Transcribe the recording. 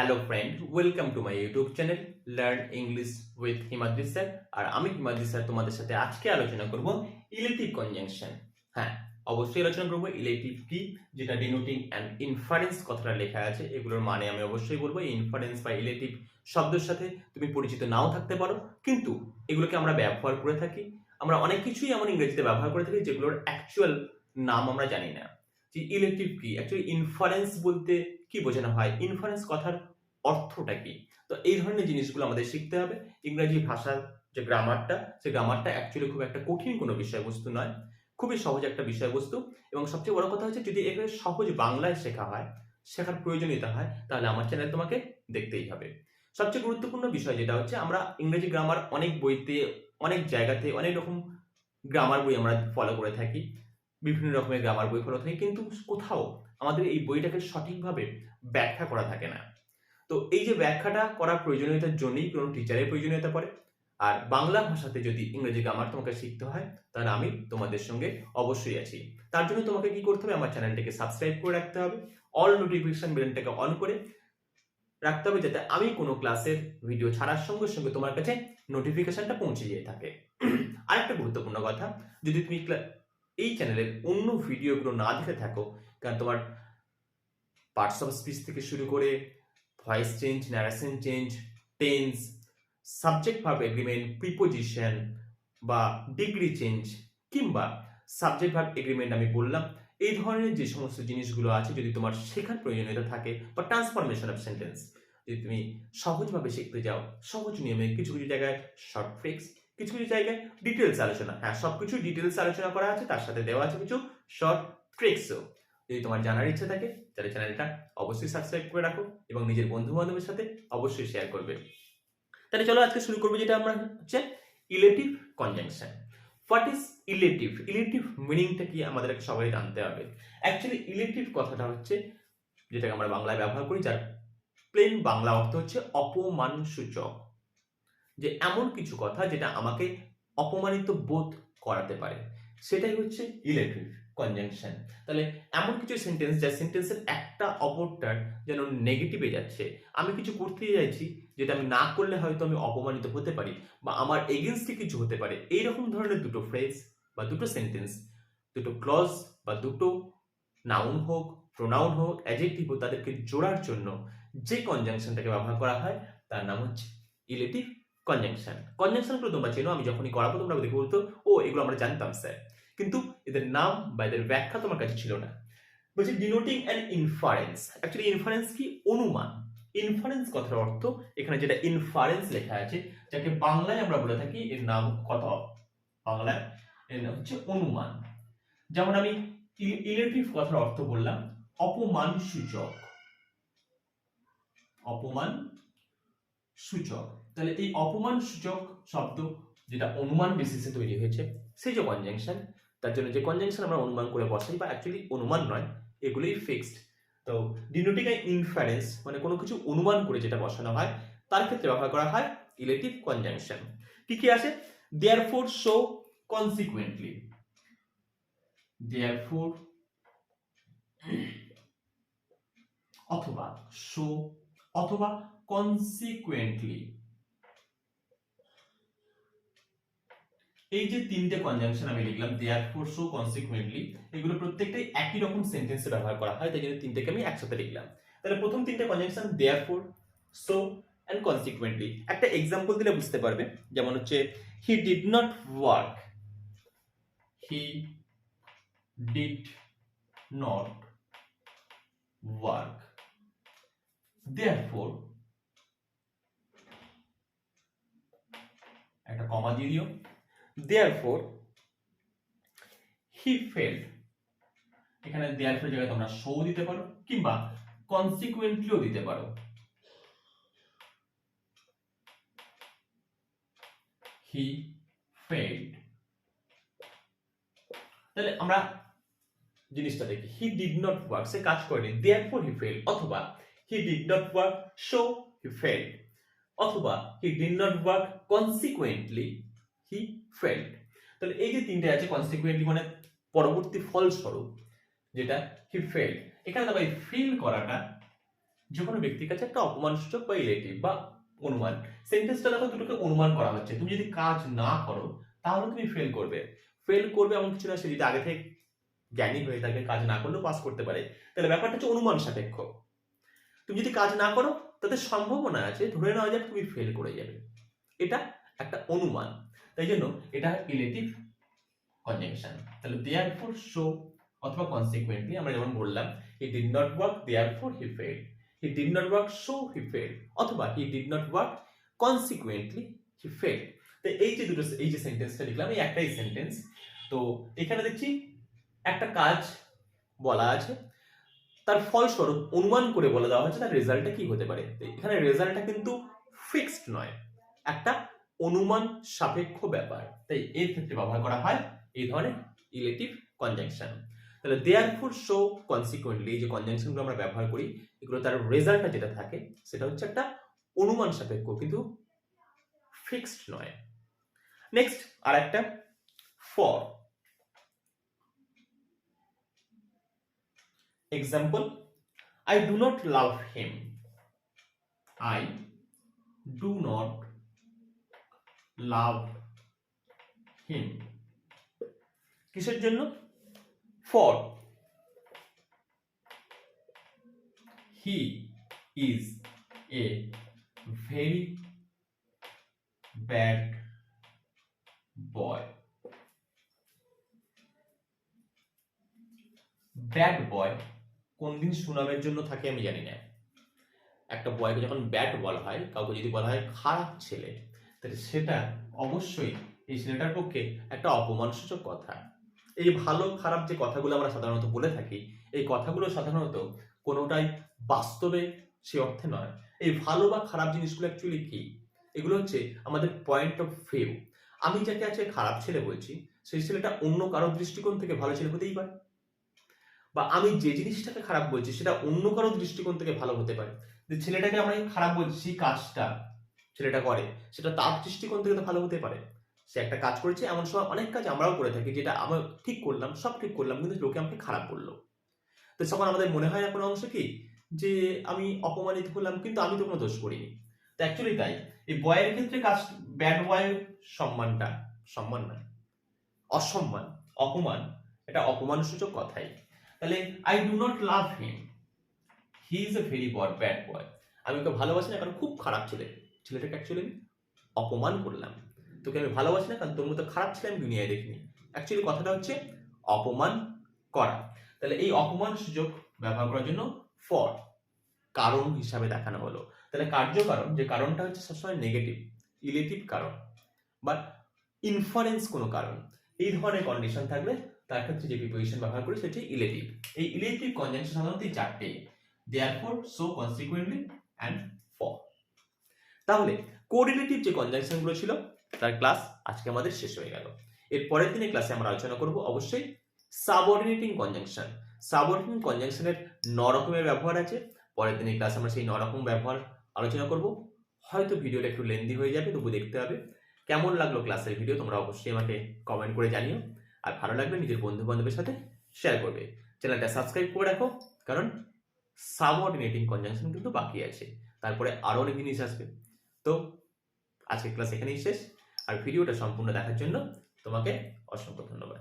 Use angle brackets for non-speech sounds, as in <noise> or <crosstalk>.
Hello friend welcome to my YouTube channel learn English with Himadri sir আর আমি Himadri sir তোমাদের সাথে আজকে আলোচনা করব ইলেটিভ কনজাংশন হ্যাঁ অবশ্যই আলোচনা করব ইলেটিভ কি, যেটা ডিনোটিং অ্যান্ড ইনফারেন্স কথাটা লেখা আছে। এগুলোর মানে আমি অবশ্যই বলব ইনফারেন্স বা ইলেটিভ শব্দের সাথে তুমি পরিচিত নাও থাকতে পারো। কিন্তু এগুলোকে আমরা ব্যবহার করে থাকি। আমরা অনেক কিছুই এমন ইংরেজিতে ব্যবহার করে থাকি যেগুলোর অ্যাকচুয়াল নাম আমরা জানি না। যে ইলেকটিভ কি? অ্যাকচুয়ালি ইনফারেন্স বলতে কি বোঝানো হয়? ইনফারেন্স কথার অর্থটা কি? তো এই ধরনের জিনিসগুলো আমাদের শিখতে হবে। ইংরেজি ভাষার যে গ্রামারটা সেই গ্রামারটা অ্যাকচুয়ালি খুব একটা কঠিন কোনো বিষয়বস্তু নয়। খুবই সহজ একটা বিষয়বস্তু এবং সবচেয়ে বড় কথা হচ্ছে যদি এখানে সহজ বাংলায় শেখা হয়, শেখার প্রয়োজনীয়তা হয়, তাহলে আমার চ্যানেল তোমাকে দেখতেই হবে। সবচেয়ে গুরুত্বপূর্ণ বিষয় যেটা হচ্ছে আমরা ইংরেজি গ্রামার অনেক বইতে, অনেক জায়গাতে, অনেক রকম গ্রামার বই আমরা ফলো করে থাকি। বিভিন্ন রকমের গ্রামার বই ফলো থাকি কিন্তু কোথাও আমাদের এই বইটাকে সঠিকভাবে ব্যাখ্যা করা থাকে না। তো এই যে ব্যাখ্যাটা করার প্রয়োজনীয়তার জন্যই কোনো টিচারের প্রয়োজনীয়তা পড়ে। আর বাংলা ভাষাতে যদি ইংরেজি গ্রামার তোমাকে শিখতে হয়, তাহলে আমি তোমাদের সঙ্গে অবশ্যই আছি। তার জন্য তোমাকে কি করতে হবে? আমার চ্যানেলটাকে সাবস্ক্রাইব করে রাখতে হবে। অল নোটিফিকেশন বেলটাকে অন করে রাখতে হবে, যাতে আমি কোনো ক্লাসের ভিডিও ছাড়ার সঙ্গে সঙ্গে তোমার কাছে নোটিফিকেশনটা পৌঁছে যেয়ে থাকে। <clears throat> আরেকটা গুরুত্বপূর্ণ কথা, যদি তুমি এই চ্যানেলের অন্য ভিডিওগুলো না দেখে থাকো, কারণ তোমার পার্টস অফ স্পিচ থেকে শুরু করে voice change narration change tense subject verb agreement preposition বা ডিগ্রি চেঞ্জ কিংবা সাবজেক্ট ভার্ব এগ্রিমেন্ট আমি বললাম, এই ধরনের যে সমস্ত জিনিসগুলো আছে যদি তোমার শেখার প্রয়োজনীয়তা থাকে বা ট্রান্সফরমেশন অফ সেন্টেন্স যদি তুমি সহজভাবে শিখতে যাও, সহজ নিয়মে কিছু কিছু জায়গায় শর্ট ট্রিক্স কিছু কিছু জায়গায় ডিটেলস আলোচনা হ্যাঁ সবকিছু ডিটেলস আলোচনা করা আছে, তার সাথে দেওয়া আছে কিছু শর্ট ট্রিক্সও যদি তোমার জানার ইচ্ছে থাকে, তাহলে চ্যানেলটা অবশ্যই সাবস্ক্রাইব করে রাখো এবং নিজের বন্ধু বান্ধবের সাথে অবশ্যই শেয়ার করবে। তাহলে চলো আজকে শুরু করব যেটা আমরা হচ্ছে illative conjunction what is illative illative মিনিংটা কি আমাদের সবাই জানতে হবে। অ্যাকচুয়ালি ইলেটিভ কথাটা হচ্ছে যেটাকে আমরা বাংলায় ব্যবহার করি, যার প্লেন বাংলা অর্থ হচ্ছে অপমান সূচক যে এমন কিছু কথা যেটা আমাকে অপমানিত বোধ করাতে পারে। সেটাই হচ্ছে ইলেটিভ কনজাংশন তাহলে এমন কিছু সেন্টেন্স যা সেন্টেন্সের একটা অপরটার যেন নেগেটিভে যাচ্ছে। আমি কিছু করতে চাইছি, যেটা আমি না করলে হয়তো আমি অপমানিত হতে পারি বা আমার এগেনস্টে কিছু হতে পারে। এইরকম ধরনের দুটো ফ্রেজ বা দুটো সেন্টেন্স দুটো ক্লজ বা দুটো নাউন হোক প্রোনাউন হোক অ্যাজেক্টিভ হোক, তাদেরকে জোড়ার জন্য যে কনজাংশনটাকে ব্যবহার করা হয়, তার নাম হচ্ছে ইলেটিভ কনজাংশন কনজাংশনগুলো তোমরা চেনো, আমি যখনই করাবো তোমরা দেখে বলতো, ও, এগুলো আমরা জানতাম, স্যার। কিন্তু এদের নাম বা এদের ব্যাখ্যা তোমার কাছে ছিল না। বলছি denoting and inference actually inference কি? অনুমান। ইনফারেন্স কথার অর্থ এখানে যেটা ইনফারেন্স লেখা আছে, যাকে বাংলায় আমরা বলে থাকি, এর নাম কথা বাংলায় এর নাম হচ্ছে অনুমান। যেমন আমি ইলেটিভ কথার অর্থ বললাম অপমান সূচক অপমান সূচক তাহলে এই অপমান সূচক শব্দ যেটা অনুমান বেসিসে তৈরি হয়েছে, সেই যে কনজাংশন তার জন্য যে কনজাংশন আমরা অনুমান করে বসাই বা অ্যাকচুয়ালি অনুমান নয়, এগুলোই ফিক্সড তো ডিনোটিং ইনফারেন্স মানে কোনো কিছু অনুমান করে যেটা বসানো হয়, তার ক্ষেত্রে ব্যবহার করা হয় ইলেটিভ কনজাংশন কি কি আছে therefore so consequently therefore অথবা শো অথবা কনসিকুয়েন্টলি এই যে তিনটে কনজাংশন আমি লিখলাম দেয়ার ফোর সো কনসিকুয়েন্টলি এগুলো প্রত্যেকটাই একই রকম সেন্টেন্সে ব্যবহার করা হয়, তাই জন্য তিনটেকে আমি একসাথে লিখলাম। তাহলে প্রথম তিনটে conjunction therefore so and consequently একটা এক্সাম্পল দিলে বুঝতে পারবে, যেমন হচ্ছে he did not work he did not work therefore একটা কমা দিয়ে দিও। Therefore, he failed. এখানে therefore জায়গায় তোমরা সো দিতে পারো কিংবা কনসিকুয়েন্টলিও দিতে পারো। He failed. তাহলে আমরা জিনিসটা দেখি। হি ডিড নট ওয়ার্ক সে কাজ করেনি। Therefore, he failed. অথবা he did not work so he failed. অথবা he did not work consequently he failed তাহলে এই যে তিনটে আছে কনসিকুয়েন্টলি মানে পরবর্তী ফলস্বরূপ, যেটা হি ফেল্ড এখানে দেখো এই ফিল করাটা যে কোনো ব্যক্তির কাছে একটা অপমানসূচক বা ইলেটিভ বা অনুমান। সেন্টেন্সটা দেখো দুটোকে অনুমান করা হচ্ছে। তুমি যদি কাজ না করো, তাহলে তুমি ফেল করবে। ফেল করবে এমন কিছু না, সে যদি আগে থেকে জ্ঞানী হয়ে থাকে, কাজ না করলেও পাস করতে পারে। তাহলে ব্যাপারটা হচ্ছে অনুমান সাপেক্ষ। তুমি যদি কাজ না করো, তাতে সম্ভাবনা আছে, ধরে নেওয়া যাক তুমি ফেল করে যাবে। এটা একটা অনুমান। তাই জন্য এটা ইলেটিভ কনজাংশন তাহলে দেয়ার ফোর শো অথবা কনসিকুয়েন্টলি আমরা যেমন বললাম he did not work therefore he fail he did not work so he fail অথবা he did not work consequently he fail তো এই যে দুটো, এই যে সেন্টেন্সটা লিখলাম, এই একটাই সেন্টেন্স তো এখানে দেখছি একটা কাজ বলা আছে, তার ফলস্বরূপ অনুমান করে বলে দেওয়া হচ্ছে তার রেজাল্টটা কি হতে পারে? এখানে রেজাল্টটা কিন্তু ফিক্সড নয়। একটা অনুমান সাপেক্ষ ব্যাপার। তাই এর ক্ষেত্রে ব্যবহার করা হয় এই ধরনের ইলেটিভ কনজাংশন তাহলে দেয়ার ফোর শো কনসিকুয়েন্টলি যে কনজাংশনগুলো আমরা ব্যবহার করি এগুলো তার রেজাল্টটা যেটা থাকে, সেটা হচ্ছে একটা অনুমান সাপেক্ষ, কিন্তু ফিক্সড নয়। নেক্সট আর একটা for example I do not love him I do not love him. কিসের জন্য? For. He is a very bad boy. Bad boy কোন দিন সুনামের জন্য থাকে আমি জানি না। একটা বয়কে যখন ব্যাড বলা হয় কাউকে যদি বলা হয় খারাপ ছেলে তাহলে সেটা অবশ্যই এই ছেলেটার পক্ষে একটা অপমানসূচক কথা। এই ভালো খারাপ যে কথাগুলো আমরা সাধারণত বলে থাকি, এই কথাগুলো সাধারণত কোনোটাই বাস্তবে সে অর্থে নয়। এই ভালো বা খারাপ জিনিসগুলো অ্যাকচুয়ালি কি? এগুলো হচ্ছে আমাদের পয়েন্ট অফ ভিউ আমি যাকে আছে খারাপ ছেলে বলছি, সেই ছেলেটা অন্য কারোর দৃষ্টিকোণ থেকে ভালো ছেলে হতেই পারে। বা আমি যে জিনিসটাকে খারাপ বলছি, সেটা অন্য কারোর দৃষ্টিকোণ থেকে ভালো হতে পারে। যে ছেলেটাকে আমরা খারাপ বলছি কাজটা ছেলেটা করে, সেটা তার দৃষ্টিকোণ থেকে তো ভালো হতে পারে। সে একটা কাজ করেছে, এমন সময় অনেক কাজ আমরাও করে থাকি, যেটা আমরা ঠিক করলাম, সব ঠিক করলাম, কিন্তু লোকে আমাকে খারাপ করল তো তখন আমাদের মনে হয় না কোনো অংশ কি, যে আমি অপমানিত হলাম, কিন্তু আমি তো কোনো দোষ করিনি। তো অ্যাকচুয়ালি তাই, এই বয়ের ক্ষেত্রে কাজ ব্যাড বয়ের সম্মানটা, সম্মান না, অসম্মান, অপমান, এটা অপমানসূচক কথাই। তাহলে I do not love him he is a very bad bad boy আমি ওকে ভালোবাসি না, কারণ খুব খারাপ ছেলে। ছেলেটাকে অ্যাকচুয়ালি আমি অপমান করলাম। তোকে আমি ভালোবাসি না, কারণ তোর মতো খারাপ ছেলে আমি দুনিয়ায় দেখিনি। অ্যাকচুয়ালি কথাটা হচ্ছে অপমান করা। তাহলে এই অপমান সুযোগ ব্যবহার করার জন্য ফর কারণ হিসাবে দেখানো হলো। তাহলে কার্যকারণ যে কারণটা হচ্ছে সবসময় নেগেটিভ ইলেটিভ কারণ, বা ইনফারেন্স কোনো কারণ, এই ধরনের কন্ডিশন থাকলে তার ক্ষেত্রে যে প্রিপোজিশন ব্যবহার করি সেটি ইলেটিভ এই ইলেটিভ কনজাংশন সাধারণত চারটে therefore so consequently and for তাহলে কোরিলেটিভ যে কনজাংশনগুলো ছিল, তার ক্লাস আজকে আমাদের শেষ হয়ে গেল। এর পরের দিনের ক্লাসে আমরা আলোচনা করব অবশ্যই সাবঅর্ডিনেটিং কনজাংশন সাবঅর্ডিনেটিং কনজাংশনের ন রকমের ব্যবহার আছে। পরের দিনের ক্লাসে আমরা সেই ন রকম ব্যবহার আলোচনা করব। হয়তো ভিডিওটা একটু লেন্দি হয়ে যাবে, তবু দেখতে হবে। কেমন লাগল ক্লাসের ভিডিও তোমরা অবশ্যই আমাকে কমেন্ট করে জানিও। আর ভালো লাগলে নিজের বন্ধু বান্ধবের সাথে শেয়ার করবে। চ্যানেলটা সাবস্ক্রাইব করে রাখো, কারণ সাবঅর্ডিনেটিং কনজাংশন কিন্তু বাকি আছে। তারপরে আরও অনেক জিনিস আসবে। তো আজকের ক্লাস এখানেই শেষ। আর ভিডিওটা সম্পূর্ণ দেখার জন্য তোমাকে অসংখ্য ধন্যবাদ।